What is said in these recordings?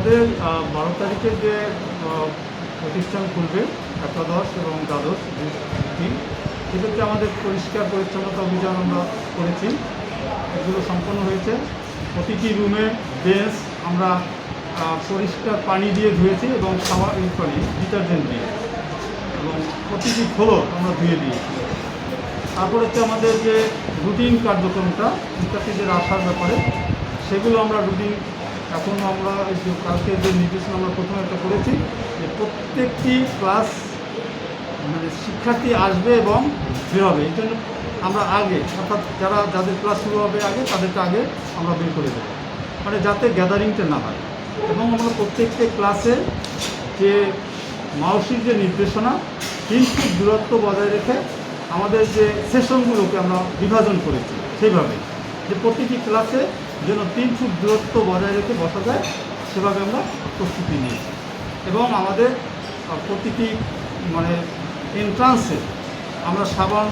আমাদের বারো তারিখে যে প্রতিষ্ঠান খুলবে, একাদশ এবং দ্বাদশ দুটি সেক্ষেত্রে আমাদের পরিষ্কার পরিচ্ছন্নতা অভিযান আমরা করেছি। এগুলো সম্পন্ন হয়েছে। প্রতিটি রুমে বেঞ্চ আমরা পরিষ্কার পানি দিয়ে ধুয়েছি এবং সাবান সরি, ডিটারজেন্ট দিয়ে। এবং প্রতিটি ফ্লোর আমরা ধুয়ে দিয়েছি। তারপর হচ্ছে আমাদের যে রুটিন কার্যক্রমটা শিক্ষার্থীদের আসার ব্যাপারে, সেগুলো আমরা রুটিন এখন আমরা কালকে যে নির্দেশনা আমরা প্রথমে একটা করেছি যে প্রত্যেকটি ক্লাস মানে শিক্ষার্থী আসবে এবং বেরোবে এই জন্য আমরা আগে, অর্থাৎ যারা, যাদের ক্লাস শুরু হবে আগে, তাদেরকে আগে আমরা বের করে দেবো। মানে যাতে গ্যাদারিংটা না হয়। এবং আমরা প্রত্যেকটি ক্লাসে যে মাউসির যে নির্দেশনা, তিন ফুট দূরত্ব বজায় রেখে আমাদের যে সেশনগুলোকে আমরা বিভাজন করেছি সেইভাবে। যে প্রতিটি ক্লাসে যেন তিন ফুট দূরত্ব বজায় রেখে বসা যায় সেভাবে আমরা প্রস্তুতি নিয়েছি। এবং আমাদের প্রতিটি মানে এন্ট্রান্সে আমরা সাবান,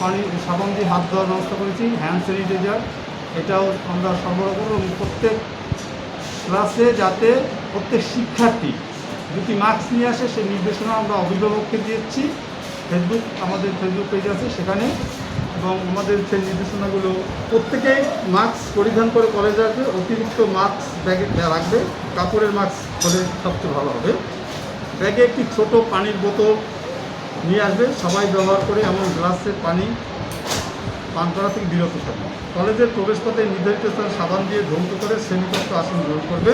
পানি, সাবান দিয়ে হাত ধোয়ার ব্যবস্থা করেছি হ্যান্ড স্যানিটাইজার এটাও আমরা সরবরাহ করব এবং প্রত্যেক ক্লাসে যাতে প্রত্যেক শিক্ষার্থী দুটি মাস্ক নিয়ে আসে, সেই নির্দেশনা আমরা অভিভাবককে দিয়েছি। ফেসবুক আমাদের ফেসবুক পেজ আছে, সেখানে এবং আমাদের সেই নির্দেশনাগুলো, প্রত্যেকেই মাস্ক পরিধান করে কলেজে আসবে, অতিরিক্ত মাস্ক ব্যাগে রাখবে, কাপড়ের মাস্ক হলে সবচেয়ে ভালো হবে। ব্যাগে একটি ছোট পানির বোতল নিয়ে আসবে, সবাই ব্যবহার করে এমন গ্লাসের পানি পান করা থেকে বিরত থাকবে। কলেজের প্রবেশপথে নির্ধারিত স্থানে সাবান দিয়ে ধৌত করে শ্রেণীকক্ষ আসন গ্রহণ করবে।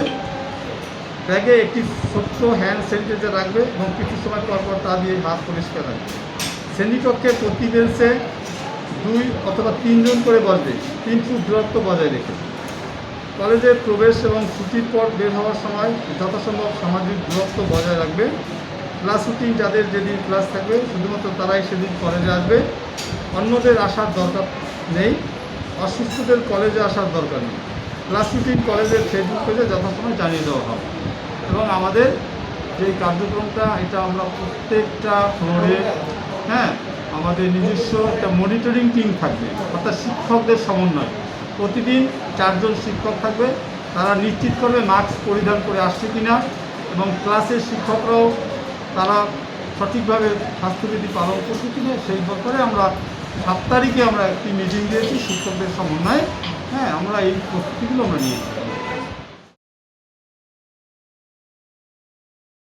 ব্যাগে একটি ছোট্ট হ্যান্ড স্যানিটাইজার রাখবে এবং কিছু সময় পর পর তা দিয়ে হাত পরিষ্কার রাখবে। শ্রেণীকক্ষে প্রতি বেঞ্চে দুই অথবা তিনজন করে বসবে, তিন ফুট দূরত্ব বজায় রেখে। কলেজের প্রবেশ এবং ছুটির পর বের হওয়ার সময় যথাসম্ভব সামাজিক দূরত্ব বজায় রাখবে। ক্লাস রুটিন যাদের যেদিন ক্লাস থাকবে, শুধুমাত্র তারাই সেদিন কলেজে আসবে। অন্যদের আসার দরকার নেই, অসুস্থদের কলেজে আসার দরকার নেই। ক্লাস রুটিন কলেজের ফেসবুক পেজে যথাসময় জানিয়ে দেওয়া হবে। এবং আমাদের যে কার্যক্রমটা, এটা আমরা প্রত্যেকটা ফ্লোরে আমাদের নিজস্ব একটা মনিটরিং টিম থাকবে, অর্থাৎ শিক্ষকদের সমন্বয়। প্রতিদিন চারজন শিক্ষক থাকবে, তারা নিশ্চিত করবে মাস্ক পরিধান করে আসছে কিনা, এবং ক্লাসের শিক্ষকরাও তারা সঠিকভাবে স্বাস্থ্যবিধি পালন করছে কিনা, সেই ব্যাপারে আমরা সাত তারিখে আমরা একটি মিটিং দিয়েছি, শিক্ষকদের সমন্বয়ে। হ্যাঁ আমরা এই প্রস্তুতিগুলো আমরা নিয়েছি।